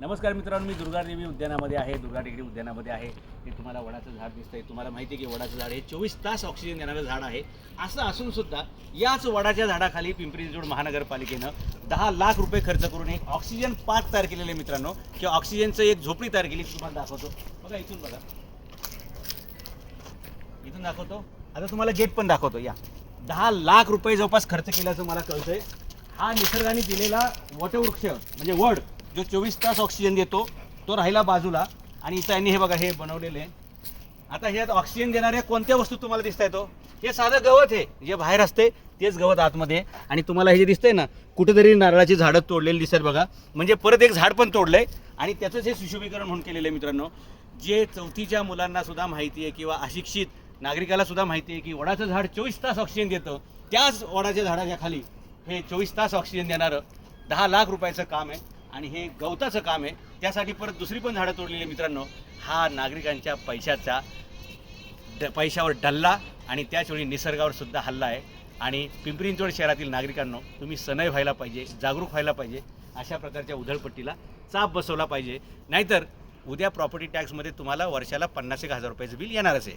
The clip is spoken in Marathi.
नमस्कार मित्रांनो मी दुर्गादेवी उद्यानामध्ये आहे दुर्गा टेकडी उद्यानामध्ये आहे. हे तुम्हाला वडाचं झाड दिसतंय. तुम्हाला माहिती आहे की वडाचं झाड हे चोवीस तास ऑक्सिजन देणारं झाड आहे. असं असून सुद्धा याच वडाच्या झाडाखाली पिंपरी चिंचवड महानगरपालिकेनं दहा लाख रुपये खर्च करून एक ऑक्सिजन पार्क तयार केलेलं आहे मित्रांनो. किंवा ऑक्सिजनचं एक झोपडी तयार केली तुम्हाला दाखवतो. बघा इथून बघा. इथून दाखवतो. आता तुम्हाला गेट पण दाखवतो. या. दहा लाख रुपये जवळपास खर्च केल्याचं मला कळतंय. हा निसर्गाने दिलेला वटवृक्ष म्हणजे वड जो चोवीस तास ऑक्सिजन देतो तो राहिला बाजूला. आणि इथं यांनी हे बघा हे बनवलेले आहे. आता ह्यात ऑक्सिजन देणाऱ्या कोणत्या वस्तू तुम्हाला दिसत आहे तो हे साधं गवत आहे. जे बाहेर असते तेच गवत आतमध्ये. आहे. आणि तुम्हाला हे जे दिसतंय ना कुठेतरी नारळाची झाडं तोडलेली दिसत बघा. म्हणजे परत एक झाड पण तोडलंय. आणि त्याचंच हे सुशोभीकरण म्हणून केलेलं आहे मित्रांनो. जे चौथीच्या मुलांना सुद्धा माहिती आहे किंवा अशिक्षित नागरिकाला सुद्धा माहिती आहे की वडाचं झाड चोवीस तास ऑक्सिजन देतं. त्याच वडाच्या झाडाच्या खाली हे चोवीस तास ऑक्सिजन देणारं दहा लाख रुपयाचं काम आहे. आणि हे गवताचं काम आहे. त्यासाठी परत दुसरी पण झाडं तोडलेली मित्रांनो. हा नागरिकांच्या पैशाचा ड पैशावर डल्ला आणि त्याचवेळी निसर्गावर सुद्धा हल्ला आहे. आणि पिंपरी चिंचवड शहरातील नागरिकांनो तुम्ही सनय व्हायला पाहिजे जागरूक व्हायला पाहिजे अशा प्रकारच्या उधळपट्टीला चाप बसवला पाहिजे. नाहीतर उद्या प्रॉपर्टी टॅक्समध्ये तुम्हाला वर्षाला पन्नास एक हजार रुपयाचं बिल येणारच आहे.